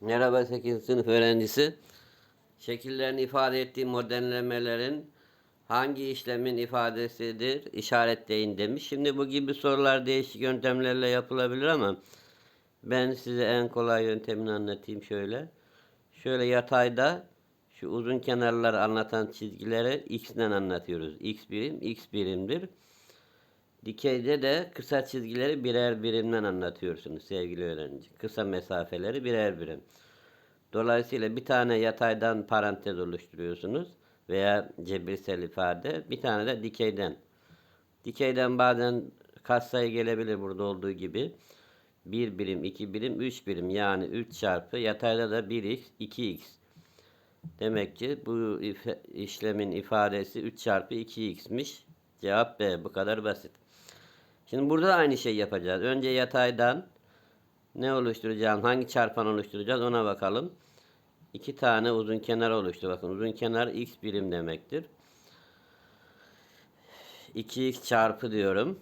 Merhaba 8. sınıf öğrencisi. Şekillerin ifade ettiği modellemelerin hangi işlemin ifadesidir? İşaretleyin demiş. Şimdi bu gibi sorular değişik yöntemlerle yapılabilir ama ben size en kolay yöntemini anlatayım şöyle. Şöyle yatayda şu uzun kenarları anlatan çizgileri x'le anlatıyoruz. x birim, x birimdir. Dikeyde de kısa çizgileri birer birimden anlatıyorsunuz sevgili öğrenci. Kısa mesafeleri birer birim. Dolayısıyla bir tane yataydan parantez oluşturuyorsunuz veya cebirsel ifade. Bir tane de dikeyden. Dikeyden bazen katsayı gelebilir burada olduğu gibi. 1 birim, 2 birim, 3 birim yani 3 çarpı yatayda da 1x, 2x. Demek ki bu işlemin ifadesi 3 çarpı 2x'miş. Cevap B. Bu kadar basit. Şimdi burada da aynı şey yapacağız. Önce yataydan ne oluşturacağım? Hangi çarpan oluşturacağız? Ona bakalım. İki tane uzun kenar oluştu. Bakın uzun kenar x birim demektir. 2x çarpı diyorum.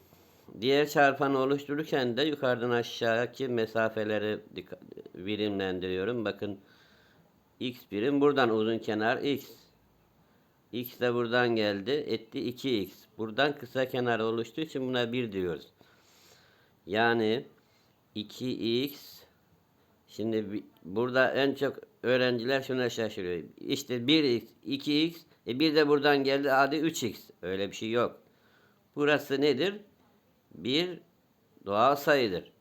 Diğer çarpanı oluştururken de yukarıdan aşağıdaki mesafeleri birimlendiriyorum. Bakın x birim buradan uzun kenar x. X de buradan geldi. Etti 2x. Buradan kısa kenar oluştuğu için buna 1 diyoruz. Yani 2x Şimdi burada en çok öğrenciler şuna şaşırıyor. İşte 1x, 2x, e bir de buradan geldi hadi 3x. Öyle bir şey yok. Burası nedir? Bir doğal sayıdır.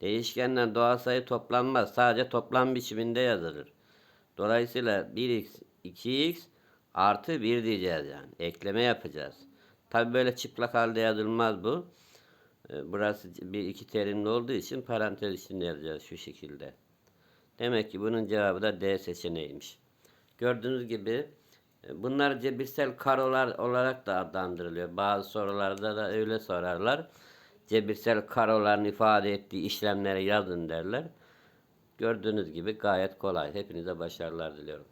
Değişkenle doğal sayı toplanmaz. Sadece toplam biçiminde yazılır. Dolayısıyla 1x, 2x artı 1 diyeceğiz yani. Ekleme yapacağız. Tabi böyle çıplak halde yazılmaz bu. E, Burası bir iki terimli olduğu için parantez içinde yazacağız şu şekilde. Demek ki bunun cevabı da D seçeneğiymiş. Gördüğünüz gibi e, bunlar cebirsel karolar olarak da adlandırılıyor. Bazı sorularda da öyle sorarlar. Cebirsel karoların ifade ettiği işlemleri yazın derler. Gördüğünüz gibi gayet kolay. Hepinize başarılar diliyorum.